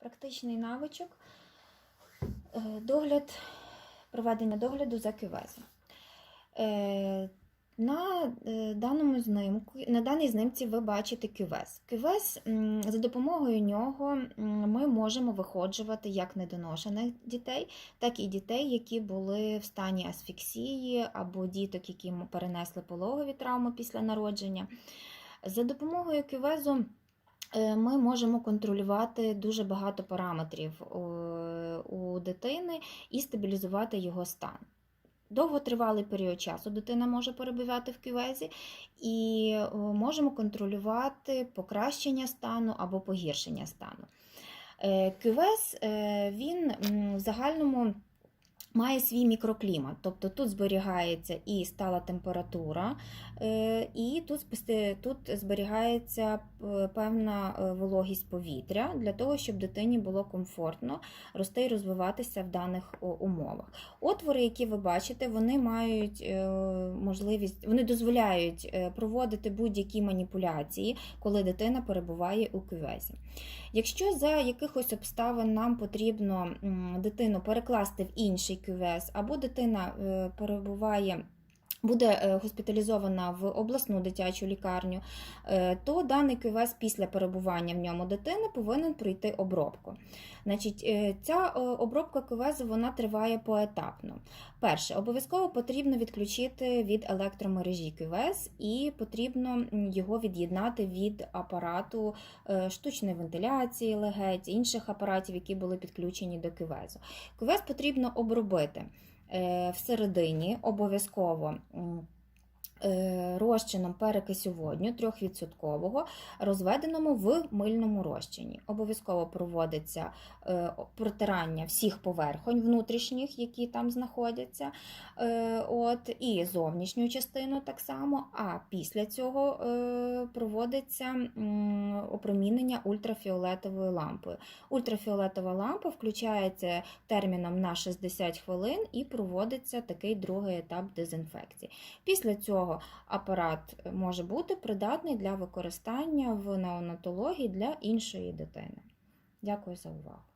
Практичний навичок е, догляд, проведення догляду за кювезом. Е, На, е, даному знимку, на даній знимці ви бачите кювез. Кювез, за допомогою нього ми можемо виходжувати як недоношених дітей, так і дітей, які були в стані асфіксії, або діток, які перенесли пологові травми після народження. За допомогою кювезу ми можемо контролювати дуже багато параметрів е, у дитини і стабілізувати його стан. Довготривалий період часу дитина може перебувати в кювезі, і е, можемо контролювати покращення стану або погіршення стану. Е, Кювез е, він в загальному має свій мікроклімат, тобто тут зберігається і стала температура, е, і тут, тут зберігається е, певна е, вологість повітря для того, щоб дитині було комфортно рости і розвиватися в даних умовах. Отвори, які ви бачите, вони мають можливість, вони дозволяють проводити будь-які маніпуляції, коли дитина перебуває у кювезі. Якщо за якихось обставин нам потрібно дитину перекласти в інший кювез, або дитина е, перебуває. Буде е, госпіталізована в обласну дитячу лікарню, е, то даний кювез після перебування в ньому дитини повинен пройти обробку. Значить, е, ця обробка кювезу вона триває поетапно. Перше, обов'язково потрібно відключити від електромережі кювез і потрібно його від'єднати від апарату штучної вентиляції, легець, інших апаратів, які були підключені до кювезу. Кювез потрібно обробити всередині обов'язково. Е, Розчином перекисю водню 3%, розведеному в мильному розчині. Обов'язково проводиться е, протирання всіх поверхонь внутрішніх, які там знаходяться, е, от, і зовнішню частину так само. А після цього проводиться опромінення ультрафіолетовою лампою. Ультрафіолетова лампа включається терміном на 60 хвилин і проводиться такий другий етап дезінфекції. Після цього апарат може бути придатний для використання в неонатології для іншої дитини. Дякую за увагу.